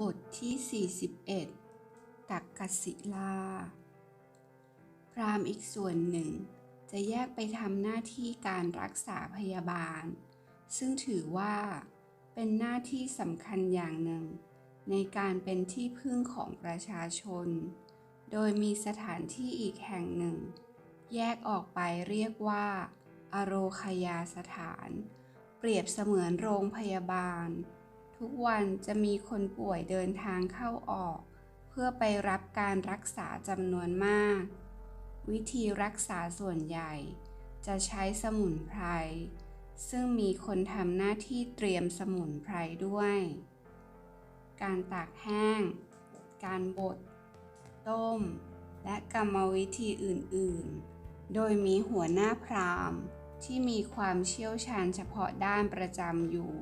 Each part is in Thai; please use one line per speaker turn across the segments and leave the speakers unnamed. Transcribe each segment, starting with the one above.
บทที่ 41 ตักกศิลา พรามอีกส่วนหนึ่ง จะแยกไปทำหน้าที่การรักษาพยาบาล ซึ่งถือว่า เป็นหน้าที่สำคัญอย่างหนึ่ง ในการเป็นที่พึ่งของประชาชน โดยมีสถานที่อีกแห่งหนึ่ง แยกออกไปเรียกว่า อโรคยาสถาน เปรียบเสมือนโรงพยาบาล ทุกวันจะมีคนป่วยเดินทางเข้าออก เพื่อไปรับการรักษาจำนวนมาก วิธีรักษาส่วนใหญ่ จะใช้สมุนไพร ซึ่งมีคนทำหน้าที่เตรียมสมุนไพรด้วย การตากแห้ง การบด ต้ม และกรรมวิธีอื่น ๆ โดยมีหัวหน้าพรามที่มีความเชี่ยวชาญเฉพาะด้านประจำอยู่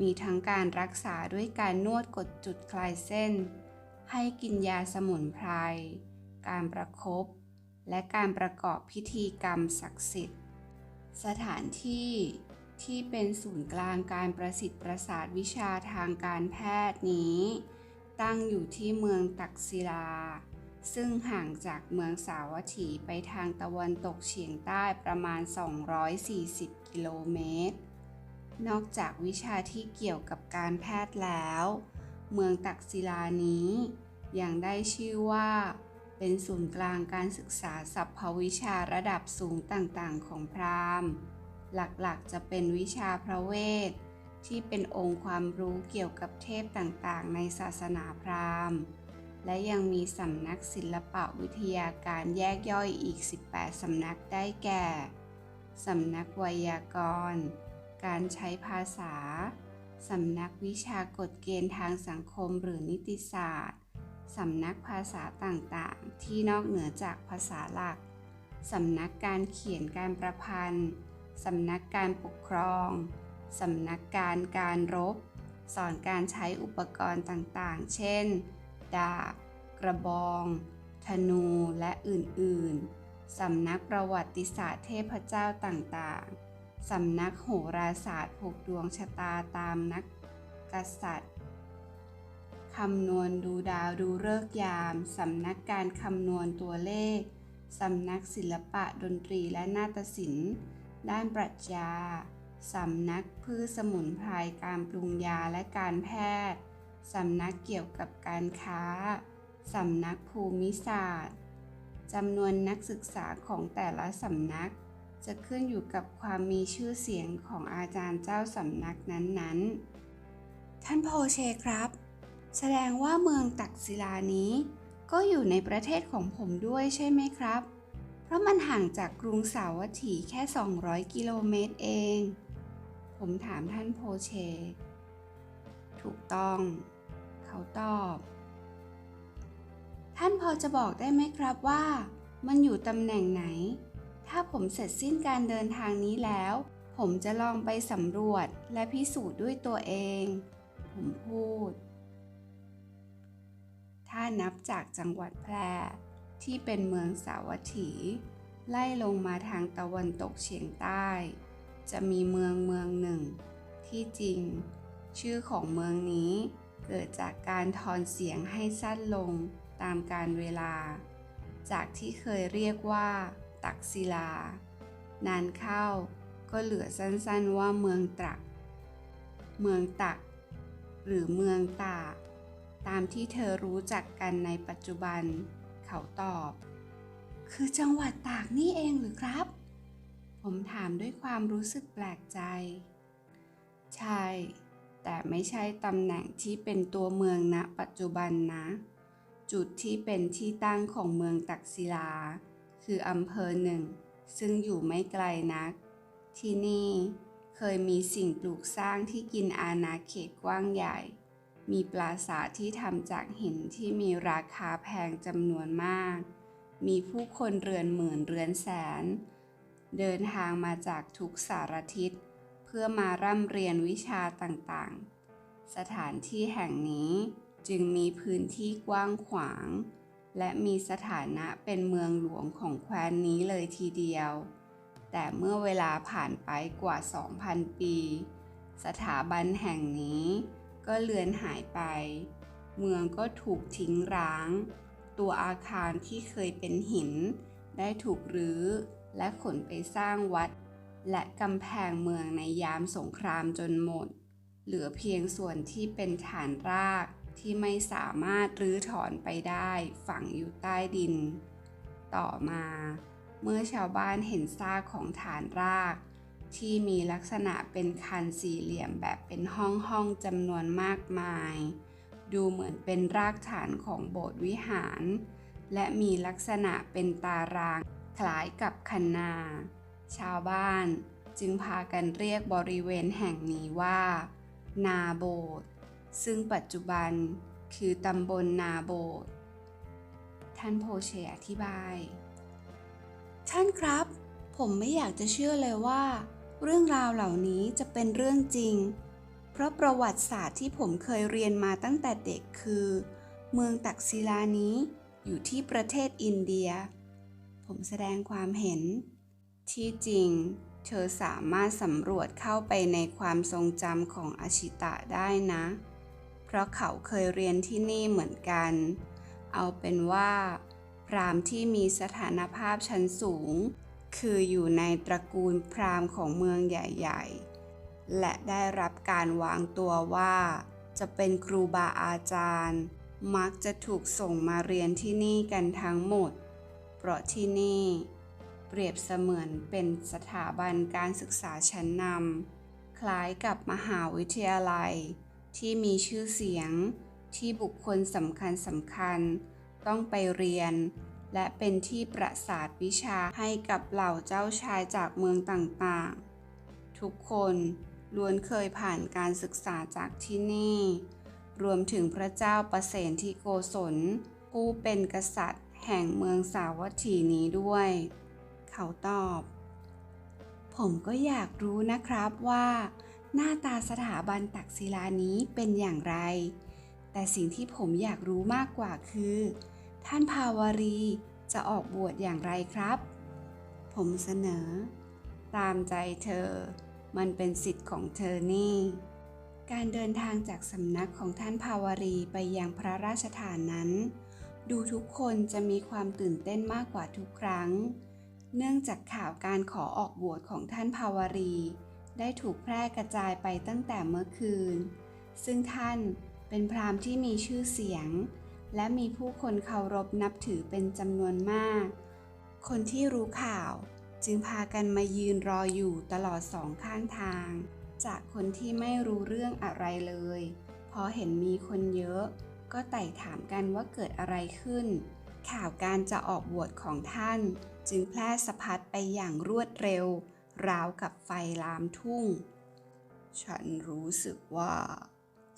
มีทั้งการรักษาด้วยการนวดกดจุดคลายเส้น ให้กินยาสมุนไพร การประครบและการประกอบพิธีกรรมศักดิ์สิทธิ์ สถานที่ที่เป็นศูนย์กลางการประสิทธิ์ประสาทวิชาทางการแพทย์นี้ ตั้งอยู่ที่เมืองตักศิลา ซึ่งห่างจากเมืองสาวัตถีไปทางตะวันตกเฉียงใต้ประมาณ 240 กิโลเมตร นอกจากวิชาที่เกี่ยวกับการแพทย์แล้ว เมืองตักศิลานี้ยังได้ชื่อว่า เป็นศูนย์กลางการศึกษาสรรพวิชาระดับสูงต่างๆ ของพราหมณ์ หลักๆจะเป็นวิชาพระเวท ที่เป็นองค์ความรู้เกี่ยวกับเทพต่างๆ ในศาสนาพราหมณ์ และยังมีสำนักศิลปะวิทยาการแยกย่อยอีก 18 สำนักได้แก่ สำนักไวยากรณ์ การใช้ภาษา สำนักวิชากฎเกณฑ์ทางสังคมหรือนิติศาสตร์ สำนักภาษาต่างๆ ที่นอกเหนือจากภาษาหลัก สำนักการเขียนการประพันธ์ สำนักการปกครอง สำนักการการรบ สอนการใช้อุปกรณ์ต่างๆ เช่น ดาบ กระบอง ธนู และอื่นๆ สำนักประวัติศาสตร์เทพเจ้าต่างๆ สำนักโหราศาสตร์ผูกดวงชะตาตามนักกษัตริย์คำนวณดูดาวดูฤกษ์ยาม สำนักการคำนวณตัวเลข สำนักศิลปะดนตรีและนาฏศิลป์ ด้านปรัชญา สำนักพืชสมุนไพรการปรุงยาและการแพทย์ สำนักเกี่ยวกับการค้า สำนักภูมิศาสตร์จำนวนนักศึกษาของแต่ละสำนัก จะขึ้นอยู่กับความมีชื่อเสียงของอาจารย์เจ้าสำนักนั้นๆ ท่านโพเชครับ แสดงว่าเมืองตักศิลานี้ ก็อยู่ในประเทศของผมด้วยใช่ไหมครับ เพราะมันห่างจากกรุงสาวัตถีแค่ 200 กิโลเมตรเอง ผมถามท่านโพเช ถูกต้อง เขาตอบ ท่านพอจะบอกได้ไหมครับว่า มันอยู่ตำแหน่งไหน ถ้าผมเสร็จสิ้นการเดินทางนี้แล้ว ผมจะลองไปสำรวจและพิสูจน์ด้วยตัวเอง ผมพูด ถ้านับจากจังหวัดแพร่ที่เป็นเมืองสาวัตถี ไล่ลงมาทางตะวันตกเฉียงใต้ จะมีเมืองเมืองหนึ่ง ที่จริง ชื่อของเมืองนี้เกิดจากการทอนเสียงให้สั้นลงตามการเวลา จากที่เคยเรียกว่า ตักศิลา นานเข้าก็เหลือสั้นๆว่าเมืองตรัก เมืองตัก หรือเมืองตากตามที่เธอรู้จักกันในปัจจุบัน เขาตอบ คือจังหวัดตากนี่เองหรือครับ ผมถามด้วยความรู้สึกแปลกใจ ใช่ แต่ไม่ใช่ตำแหน่งที่เป็นตัวเมืองณปัจจุบันนะ จุดที่เป็นที่ตั้งของเมืองตักศิลา คืออำเภอหนึ่ง ซึ่งอยู่ไม่ไกลนัก ที่นี่เคยมีสิ่งปลูกสร้างที่กินอาณาเขตกว้างใหญ่ มีปราสาทที่ทำจากหินที่มีราคาแพงจำนวนมาก มีผู้คนเรือนหมื่นเรือนแสน เดินทางมาจากทุกสารทิศ เพื่อมาร่ำเรียนวิชาต่างๆ สถานที่แห่งนี้จึงมีพื้นที่กว้างขวาง และมีสถานะเป็นเมืองหลวงของแคว้นนี้เลยทีเดียว แต่เมื่อเวลาผ่านไปกว่า 2,000 ปี สถาบันแห่งนี้ก็เลือนหายไป เมืองก็ถูกทิ้งร้าง ตัวอาคารที่เคยเป็นหิน ได้ถูกรื้อ และขนไปสร้างวัด และกำแพงเมืองในยามสงครามจนหมด เหลือเพียงส่วนที่เป็นฐานราก ที่ไม่สามารถรื้อถอนไปได้ฝังอยู่ใต้ดิน ต่อมา เมื่อชาวบ้านเห็นซากของฐานราก ที่มีลักษณะเป็นคันสี่เหลี่ยมแบบเป็นห้องห้องจำนวนมากมาย ดูเหมือนเป็นรากฐานของโบสถ์วิหาร และมีลักษณะเป็นตารางคล้ายกับคันนา ชาวบ้านจึงพากันเรียกบริเวณแห่งนี้ว่า นาโบสถ์ ซึ่งปัจจุบันคือตำบลนาโบสถ์ท่านโพเชอธิบาย ท่านครับ ผมไม่อยากจะเชื่อเลยว่า เรื่องราวเหล่านี้จะเป็นเรื่องจริง เพราะประวัติศาสตร์ที่ผมเคยเรียนมาตั้งแต่เด็กคือ เมืองตักศิลานี้อยู่ที่ประเทศอินเดีย ผมแสดงความเห็น ที่จริง เธอสามารถสำรวจเข้าไปในความทรงจำของอาชิตะได้นะ ราะเขาเคยเรียนที่นี่เหมือนกัน เอาเป็นว่า พราหมณ์ที่มีสถานภาพชั้นสูง คืออยู่ในตระกูลพราหมณ์ของเมืองใหญ่ๆ และได้รับการวางตัวว่า จะเป็นครูบาอาจารย์ มักจะถูกส่งมาเรียนที่นี่กันทั้งหมด เพราะที่นี่ เปรียบเสมือนเป็นสถาบันการศึกษาชั้นนำคล้ายกับมหาวิทยาลัย ที่มีชื่อเสียง ที่บุคคลสำคัญสำคัญ ต้องไปเรียน และเป็นที่ประสาทวิชาให้กับเหล่าเจ้าชายจากเมืองต่างๆ ทุกคนล้วนเคยผ่านการศึกษาจากที่นี่ รวมถึงพระเจ้าประเสนที่โกศล ผู้เป็นกษัตริย์แห่งเมืองสาวัตถีนี้ด้วย เขาตอบ ผมก็อยากรู้นะครับว่า หน้าตาสถาบันตักศิลานี้เป็นอย่างไร แต่สิ่งที่ผมอยากรู้มากกว่าคือ ท่านภาวารีจะออกบวชอย่างไรครับ ผมเสนอ ตามใจเธอ มันเป็นสิทธิ์ของเธอนี่ การเดินทางจากสำนักของท่านภาวารีไปยังพระราชฐานนั้น ดูทุกคนจะมีความตื่นเต้นมากกว่าทุกครั้ง เนื่องจากข่าวการขอออกบวชของท่านภาวารี ได้ถูกแพร่กระจายไปตั้งแต่เมื่อคืน ซึ่งท่านเป็นพราหมณ์ที่มีชื่อเสียง และมีผู้คนเคารพนับถือเป็นจำนวนมาก คนที่รู้ข่าวจึงพากันมายืนรออยู่ตลอดสองข้างทาง จากคนที่ไม่รู้เรื่องอะไรเลย พอเห็นมีคนเยอะ ก็ไต่ถามกันว่าเกิดอะไรขึ้น ข่าวการจะออกบวชของท่าน จึงแพร่สะพัดไปอย่างรวดเร็ว ราวกับไฟลามทุ่ง ฉันรู้สึกว่า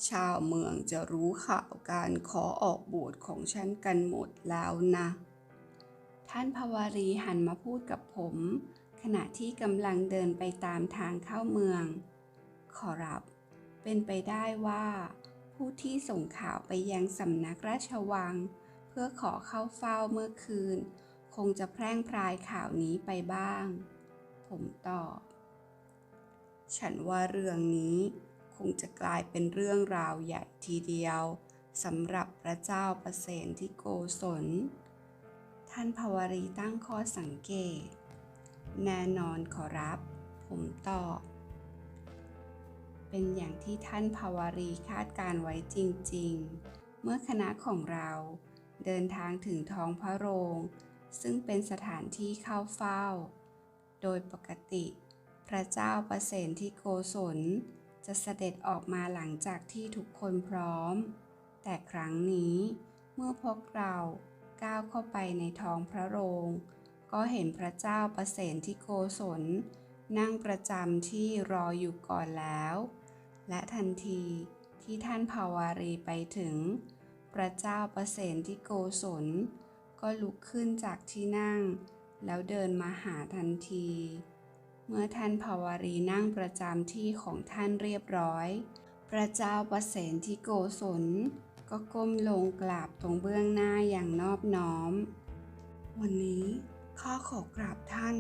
ชาวเมืองจะรู้ข่าวการขอออกบวชของฉันกันหมดแล้วนะ ท่านภาวารีหันมาพูดกับผม ขณะที่กำลังเดินไปตามทางเข้าเมือง ขอรับ เป็นไปได้ว่า ผู้ที่ส่งข่าวไปยังสำนักราชวัง เพื่อขอเข้าเฝ้าเมื่อคืน คงจะแพร่งพรายข่าวนี้ไปบ้าง ผมตอบฉันว่าเรื่องนี้คงจะกลายเป็นเรื่องราวใหญ่ทีเดียวสำหรับพระเจ้าประเสนที่โกศล ท่านภาวรีตั้งข้อสังเกต แน่นอนขอรับ ผมตอบ เป็นอย่างที่ท่านภาวรีคาดการไว้จริงๆ เมื่อคณะของเราเดินทางถึงท้องพระโรง ซึ่งเป็นสถานที่เข้าเฝ้า โดยปกติ พระเจ้าประเสนที่โกศล จะเสด็จออกมาหลังจากที่ทุกคนพร้อม แต่ครั้งนี้เมื่อพวกเราก้าวเข้าไปในท้องพระโรง ก็เห็นพระเจ้าประเสนที่โกศล นั่งประจำที่รออยู่ก่อนแล้ว และทันทีที่ท่านภาวารีไปถึง พระเจ้าประเสนที่โกศล ก็ลุกขึ้นจากที่นั่ง แล้วเดินมาหาทันที เมื่อท่านภาวารีนั่งประจำที่ของท่านเรียบร้อย พระเจ้าประเสนที่โกศลก็ก้มลงกราบตรงเบื้องหน้าอย่างนอบน้อม วันนี้ข้าขอกราบท่าน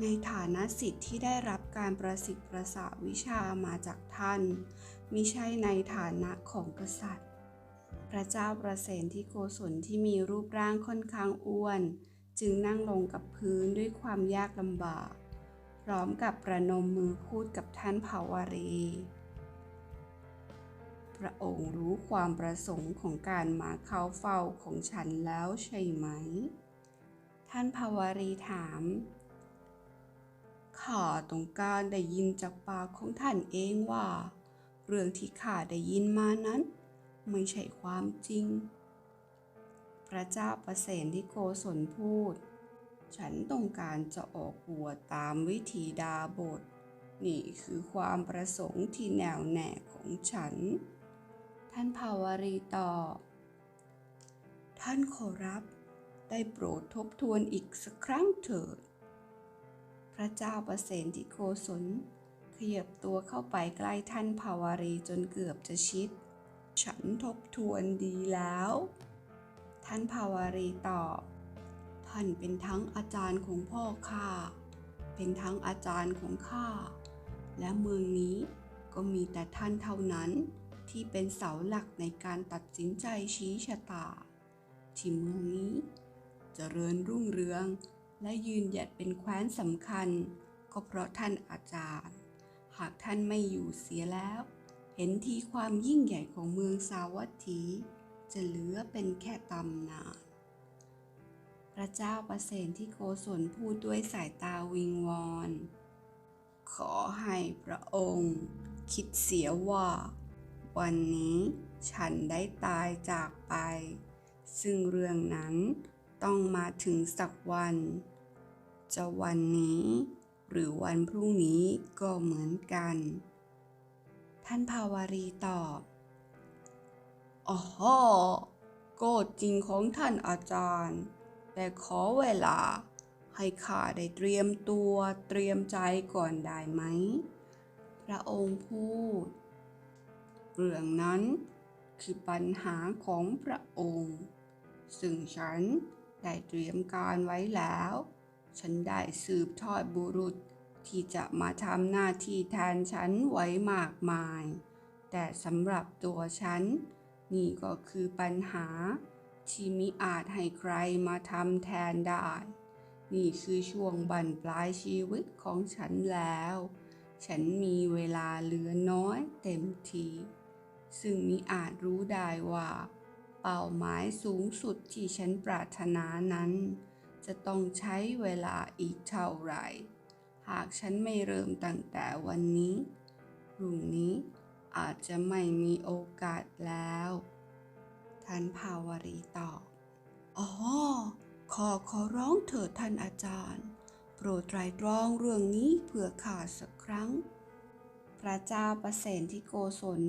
ในฐานะสิทธิ์ที่ได้รับการประสิทธิ์ประสาวิชามาจากท่านมิใช่ในฐานะของกษัตริย์ พระเจ้าประเสนที่โกศลที่มีรูปร่างค่อนข้างอ้วน จึงนั่งลงกับพื้นด้วยความยากลำบาก พร้อมกับประนมมือพูดกับท่านภาวารี พระองค์รู้ความประสงค์ของการมาเข้าเฝ้าของฉันแล้วใช่ไหม ท่านภาวารีถามข้าต้องการได้ยินจากปากของท่านเองว่า เรื่องที่ข้าได้ยินมานั้น ไม่ใช่ความจริง พระเจ้าประเสนที่โกศลพูด ฉันต้องการจะออกบวชตามวิธีดาบท นี่คือความประสงค์ที่แน่วแน่ของฉัน ท่านภาวรีตอบท่านขอรับ ได้โปรดทบทวนอีกสักครั้งเถิด พระเจ้าประเสนที่โกศลขยับตัวเข้าไปใกล้ท่านภาวรีจนเกือบจะชิด ฉันทบทวนดีแล้ว ท่านภาวารีตอบ ท่านเป็นทั้งอาจารย์ของพ่อข้า เป็นทั้งอาจารย์ของข้า และเมืองนี้ก็มีแต่ท่านเท่านั้นที่เป็นเสาหลักในการตัดสินใจชี้ชะตา ที่เมืองนี้เจริญรุ่งเรืองและยืนหยัดเป็นแคว้นสำคัญ ก็เพราะท่านอาจารย์ หากท่านไม่อยู่เสียแล้ว เห็นทีความยิ่งใหญ่ของเมืองสาวัตถี จะเหลือเป็นแค่ตำนาน พระเจ้าประเสนที่โกศลพูดด้วยสายตาวิงวอน ขอให้พระองค์ คิดเสียว่า วันนี้ฉันได้ตายจากไป ซึ่งเรื่องนั้นต้องมาถึงสักวัน จะวันนี้หรือวันพรุ่งนี้ก็เหมือนกัน ท่านภาวารีตอบ อ๋อก็จริงของท่านอาจารย์ แต่ขอเวลา ให้ข้าได้เตรียมตัวเตรียมใจก่อนได้ไหม พระองค์พูด เรื่องนั้นคือปัญหาของพระองค์ ซึ่งฉันได้เตรียมการไว้แล้ว ฉันได้สืบทอดบุรุษที่จะมาทำหน้าที่แทนฉันไว้มากมาย แต่สำหรับตัวฉัน นี่ก็คือปัญหาที่มิอาจให้ใครมาทำแทนได้ นี่คือช่วงบั้นปลายชีวิตของฉันแล้ว ฉันมีเวลาเหลือน้อยเต็มที ซึ่งมิอาจรู้ได้ว่า เป้าหมายสูงสุดที่ฉันปรารถนานั้น จะต้องใช้เวลาอีกเท่าไหร่ หากฉันไม่เริ่มตั้งแต่วันนี้พรุ่งนี้ อาจจะไม่มีโอกาสแล้ว ท่านภาวรีตอบ อ๋อ ขอขอร้องเถิดท่านอาจารย์ โปรดไตรตรองเรื่องนี้เพื่อข้าสักครั้ง พระเจ้าประเสนที่โกศล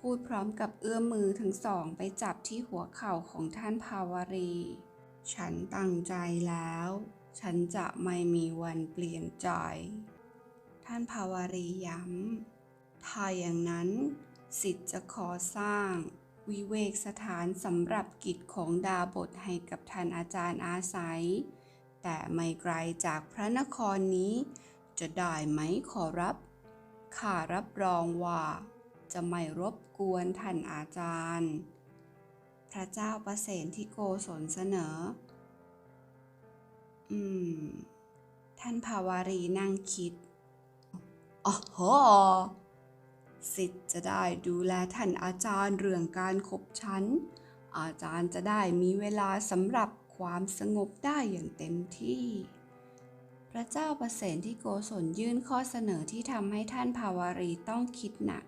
พูดพร้อมกับเอื้อมมือทั้งสองไปจับที่หัวเข่าของท่านภาวรี ฉันตั้งใจแล้ว ฉันจะไม่มีวันเปลี่ยนใจ ท่านภาวรีย้ำ ถ้าอย่างนั้นสิทธิ์จะขอสร้าง วิเวกสถานสำหรับกิจของดาบทให้กับท่านอาจารย์อาศัย แต่ไม่ไกลจากพระนครนี้ จะได้ไหมขอรับ ข้ารับรองว่า จะไม่รบกวนท่านอาจารย์ พระเจ้าประเสนที่โกศลเสนอ อืม ท่านภาวารีนั่งคิดอ๋อโห สิทธิ์จะได้ดูแลท่านอาจารย์เรื่องการขบฉันอาจารย์จะได้มีเวลาสำหรับความสงบได้อย่างเต็มที่ พระเจ้าประเสนที่โกศลยื่นข้อเสนอที่ทำให้ท่านภาวารีต้องคิดหนัก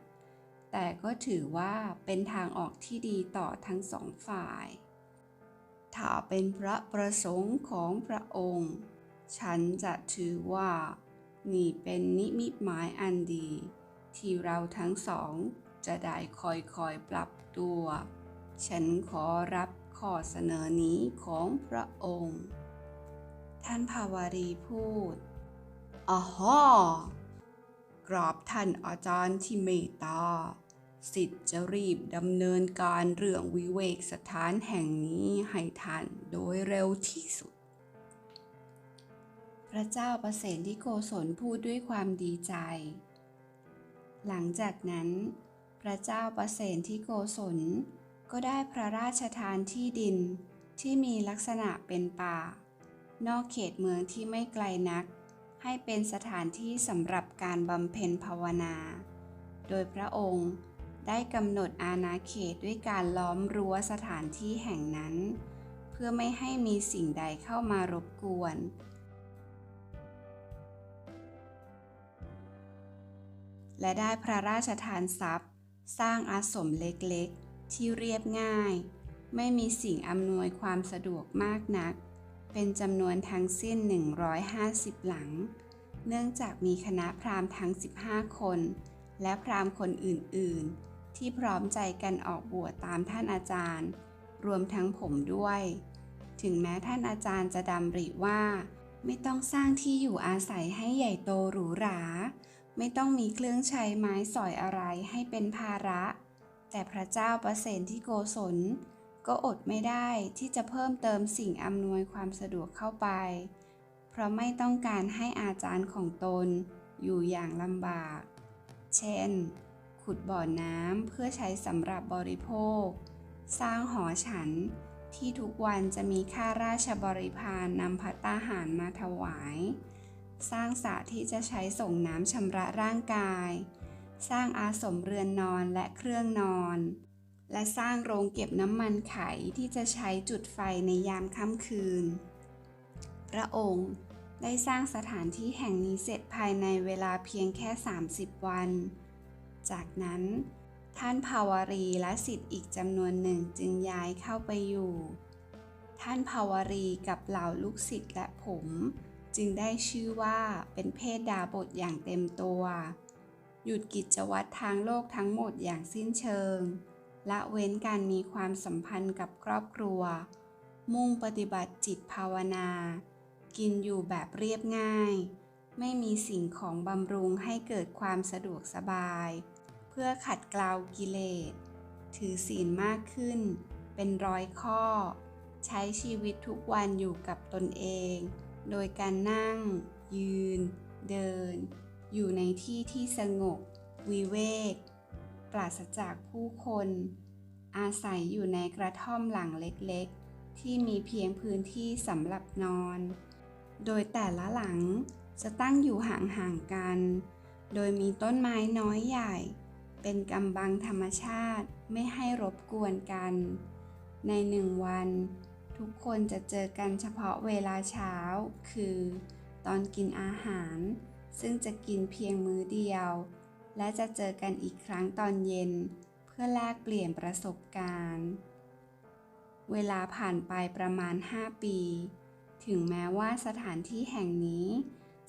แต่ก็ถือว่าเป็นทางออกที่ดีต่อทั้งสองฝ่าย ถ้าเป็นพระประสงค์ของพระองค์ ฉันจะถือว่า นี่เป็นนิมิตหมายอันดี ที่เราทั้งสองจะได้คอยคอยปรับตัว ฉันขอรับข้อเสนอนี้ของพระองค์ ท่านภาวารีพูดอ๋อฮกราบท่านอาจารย์ที่เมตตาสิทธิ์จะรีบดำเนินการเรื่องวิเวกสถานแห่งนี้ให้ท่านโดยเร็วที่สุด พระเจ้าประเสนที่โกศลพูดด้วยความดีใจ หลังจากนั้น พระเจ้าประเสนที่โกศล ก็ได้พระราชทานที่ดินที่มีลักษณะเป็นป่า นอกเขตเมืองที่ไม่ไกลนัก ให้เป็นสถานที่สำหรับการบำเพ็ญภาวนา โดยพระองค์ได้กำหนดอาณาเขตด้วยการล้อมรั้วสถานที่แห่งนั้น เพื่อไม่ให้มีสิ่งใดเข้ามารบกวน และได้พระราชทานทรัพย์ สร้างอาสมเล็กๆ ที่เรียบง่าย ไม่มีสิ่งอำนวยความสะดวกมากนัก เป็นจำนวนทั้งสิ้น 150 หลัง เนื่องจากมีคณะพราหมณ์ทั้ง 15 คน และพราหมณ์คนอื่นๆ ที่พร้อมใจกันออกบวชตามท่านอาจารย์ รวมทั้งผมด้วย ถึงแม้ท่านอาจารย์จะดำริว่า ไม่ต้องสร้างที่อยู่อาศัยให้ใหญ่โตหรูหรา ไม่ต้องมีเครื่องใช้ไม้สอยอะไรให้เป็นภาระ แต่พระเจ้าประเสนที่โกศล ก็อดไม่ได้ที่จะเพิ่มเติมสิ่งอำนวยความสะดวกเข้าไป เพราะไม่ต้องการให้อาจารย์ของตนอยู่อย่างลำบาก เช่น ขุดบ่อน้ำเพื่อใช้สำหรับบริโภค สร้างหอฉันที่ทุกวันจะมีข้าราชบริพารนำพัตตาหารมาถวาย สร้างสระที่จะใช้ส่งน้ำชำระร่างกาย สร้างอาสมเรือนนอนและเครื่องนอน และสร้างโรงเก็บน้ำมันไขที่จะใช้จุดไฟในยามค่ำคืน พระองค์ได้สร้างสถานที่แห่งนี้เสร็จภายในเวลาเพียงแค่ 30 วัน จากนั้น ท่านภาวรีและสิทธิ์อีกจำนวนหนึ่งจึงย้ายเข้าไปอยู่ ท่านภาวรีกับเหล่าลูกศิษย์และผม จึงได้ชื่อว่าเป็นเพศดาบทอย่างเต็มตัว หยุดกิจวัตรทางโลกทั้งหมดอย่างสิ้นเชิง ละเว้นการมีความสัมพันธ์กับครอบครัว มุ่งปฏิบัติจิตภาวนา กินอยู่แบบเรียบง่าย ไม่มีสิ่งของบำรุงให้เกิดความสะดวกสบาย เพื่อขัดเกลากิเลส ถือศีลมากขึ้น เป็นร้อยข้อ ใช้ชีวิตทุกวันอยู่กับตนเอง โดยการนั่ง ยืน เดิน อยู่ในที่ที่สงบ วิเวก ปราศจากผู้คน อาศัยอยู่ในกระท่อมหลังเล็กๆ ที่มีเพียงพื้นที่สำหรับนอน โดยแต่ละหลังจะตั้งอยู่ห่างๆกัน โดยมีต้นไม้น้อยใหญ่ เป็นกำบังธรรมชาติไม่ให้รบกวนกัน ในหนึ่งวัน ทุกคนจะเจอกันเฉพาะเวลาเช้า คือตอนกินอาหาร ซึ่งจะกินเพียงมื้อเดียว และจะเจอกันอีกครั้งตอนเย็น เพื่อแลกเปลี่ยนประสบการณ์ เวลาผ่านไปประมาณ 5 ปี ถึงแม้ว่าสถานที่แห่งนี้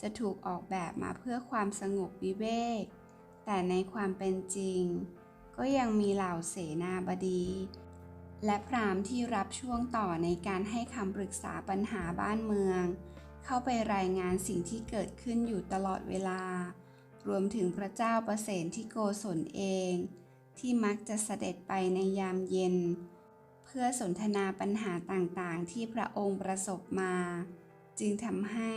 จะถูกออกแบบมาเพื่อความสงบวิเวก แต่ในความเป็นจริง ก็ยังมีเหล่าเสนาบดี และพราหมณ์ที่รับช่วงต่อในการให้คำปรึกษาปัญหาบ้านเมือง เข้าไปรายงานสิ่งที่เกิดขึ้นอยู่ตลอดเวลา รวมถึงพระเจ้าประเสนที่โกศลเอง ที่มักจะเสด็จไปในยามเย็น เพื่อสนทนาปัญหาต่างๆ ที่พระองค์ประสบมา จึงทำให้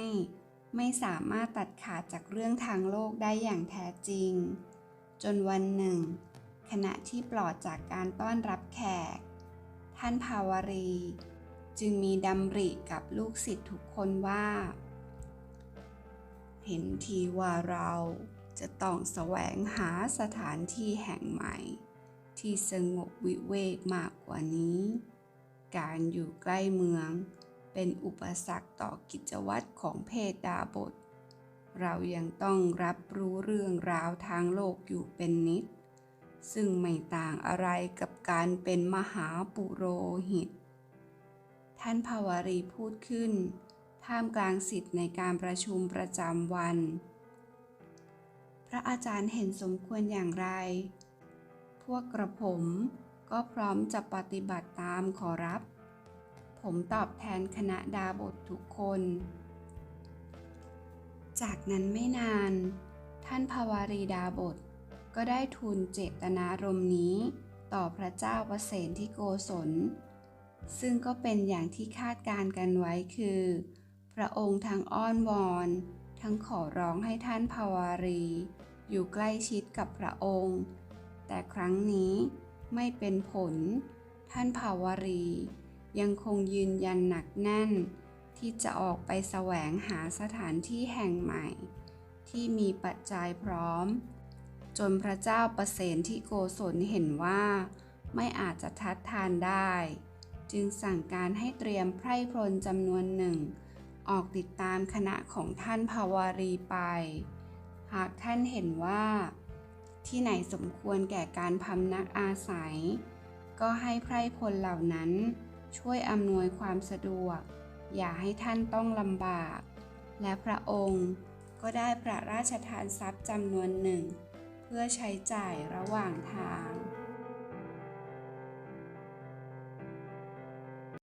ไม่สามารถตัดขาดจากเรื่องทางโลกได้อย่างแท้จริง จนวันหนึ่ง ขณะที่ปลอดจากการต้อนรับแขก ท่านภาวรี จึงมีดำริกับลูกศิษย์ทุกคนว่า เห็นทีว่าเราจะต้องแสวงหาสถานที่แห่งใหม่ ที่สงบวิเวกมากกว่านี้ การอยู่ใกล้เมืองเป็นอุปสรรคต่อกิจวัตรของเพศดาบท เรายังต้องรับรู้เรื่องราวทางโลกอยู่เป็นนิด ซึ่งไม่ต่างอะไรกับการเป็นมหาปุโรหิต ท่านภาวรีพูดขึ้น ท่ามกลางสิทธิ์ในการประชุมประจำวัน พระอาจารย์เห็นสมควรอย่างไร พวกกระผมก็พร้อมจะปฏิบัติตามขอรับ ผมตอบแทนคณะดาบททุกคน จากนั้นไม่นาน ท่านภาวารีดาบท ก็ได้ทูลเจตนารมณ์นี้ ต่อพระเจ้าประเสนที่โกศล ซึ่งก็เป็นอย่างที่คาดการกันไว้คือ พระองค์ทั้งอ้อนวอน ทั้งขอร้องให้ท่านภาวารี อยู่ใกล้ชิดกับพระองค์ แต่ครั้งนี้ไม่เป็นผล ท่านภาวรี ยังคงยืนยันหนักแน่น ที่จะออกไปแสวงหาสถานที่แห่งใหม่ ที่มีปัจจัยพร้อม จนพระเจ้าประเสนที่โกศลเห็นว่าไม่อาจจะทัดทานได้ จึงสั่งการให้เตรียมไพร่พลจำนวนหนึ่ง ออกติดตามคณะของท่านภาวารีไป หากท่านเห็นว่า ที่ไหนสมควรแก่การพำนักอาศัย ก็ให้ไพร่พลเหล่านั้นช่วยอำนวยความสะดวก อย่าให้ท่านต้องลำบาก และพระองค์ก็ได้พระราชทานทรัพย์จำนวนหนึ่ง เพื่อใช้จ่ายระหว่างทาง